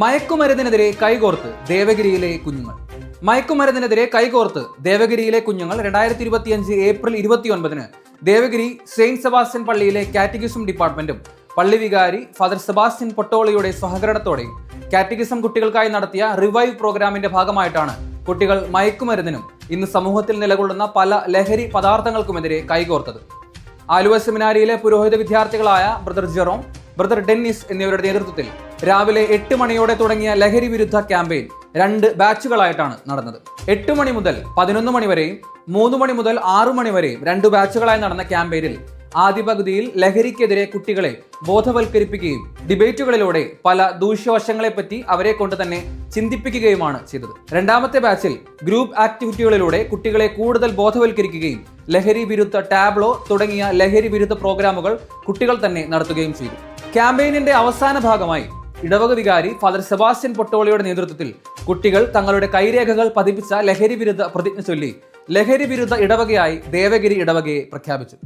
മയക്കുമരുന്നിനെതിരെ കൈകോർത്ത് ദേവഗിരിയിലെ കുഞ്ഞുങ്ങൾ. മയക്കുമരുന്നിനെതിരെ കൈകോർത്ത് ദേവഗിരിയിലെ കുഞ്ഞുങ്ങൾ. രണ്ടായിരത്തി ഇരുപത്തിയഞ്ച് ഏപ്രിൽ ഇരുപത്തിയൊൻപതിന് ദേവഗിരി സെയിന്റ് സെബാസ്റ്റ്യൻ പള്ളിയിലെ കാറ്റഗിസം ഡിപ്പാർട്ട്മെന്റും പള്ളി വികാരി ഫാദർ സെബാസ്റ്റ്യൻ പൊട്ടോളിയുടെ സഹകരണത്തോടെ കാറ്റഗിസം കുട്ടികൾക്കായി നടത്തിയ റിവൈവ് പ്രോഗ്രാമിന്റെ ഭാഗമായിട്ടാണ് കുട്ടികൾ മയക്കുമരുന്നിനും ഇന്ന് സമൂഹത്തിൽ നിലകൊള്ളുന്ന പല ലഹരി പദാർത്ഥങ്ങൾക്കുമെതിരെ കൈകോർത്തത്. ആലുവ സെമിനാരിയിലെ പുരോഹിത വിദ്യാർത്ഥികളായ ബ്രദർ ജെറോം ബ്രദർ ഡെന്നിസ് എന്നിവരുടെ നേതൃത്വത്തിൽ രാവിലെ എട്ട് മണിയോടെ തുടങ്ങിയ ലഹരി വിരുദ്ധ ക്യാമ്പയിൻ രണ്ട് ബാച്ചുകളായിട്ടാണ് നടന്നത്. എട്ട് മണി മുതൽ പതിനൊന്ന് മണി വരെയും മൂന്ന് മണി മുതൽ ആറ് മണി വരെയും രണ്ട് ബാച്ചുകളായി നടന്ന ക്യാമ്പയിനിൽ ആദ്യ പകുതിയിൽ ലഹരിക്കെതിരെ കുട്ടികളെ ബോധവൽക്കരിപ്പിക്കുകയും ഡിബേറ്റുകളിലൂടെ പല ദൂഷ്യവശങ്ങളെപ്പറ്റി അവരെ കൊണ്ട് തന്നെ ചിന്തിപ്പിക്കുകയുമാണ് ചെയ്തത്. രണ്ടാമത്തെ ബാച്ചിൽ ഗ്രൂപ്പ് ആക്ടിവിറ്റികളിലൂടെ കുട്ടികളെ കൂടുതൽ ബോധവൽക്കരിക്കുകയും ലഹരി വിരുദ്ധ ടാബ്ലോ തുടങ്ങിയ ലഹരി വിരുദ്ധ പ്രോഗ്രാമുകൾ കുട്ടികൾ തന്നെ നടത്തുകയും ചെയ്തു. ക്യാമ്പയിനിന്റെ അവസാന ഭാഗമായി ഇടവക വികാരി ഫാദർ സെബാസ്റ്റ്യൻ പൊട്ടോളിയുടെ നേതൃത്വത്തിൽ കുട്ടികൾ തങ്ങളുടെ കൈരേഖകൾ പതിപ്പിച്ച ലഹരി വിരുദ്ധ പ്രതിജ്ഞ ചൊല്ലി ലഹരി വിരുദ്ധ ഇടവകയായി ദേവഗിരി ഇടവകയെ പ്രഖ്യാപിച്ചു.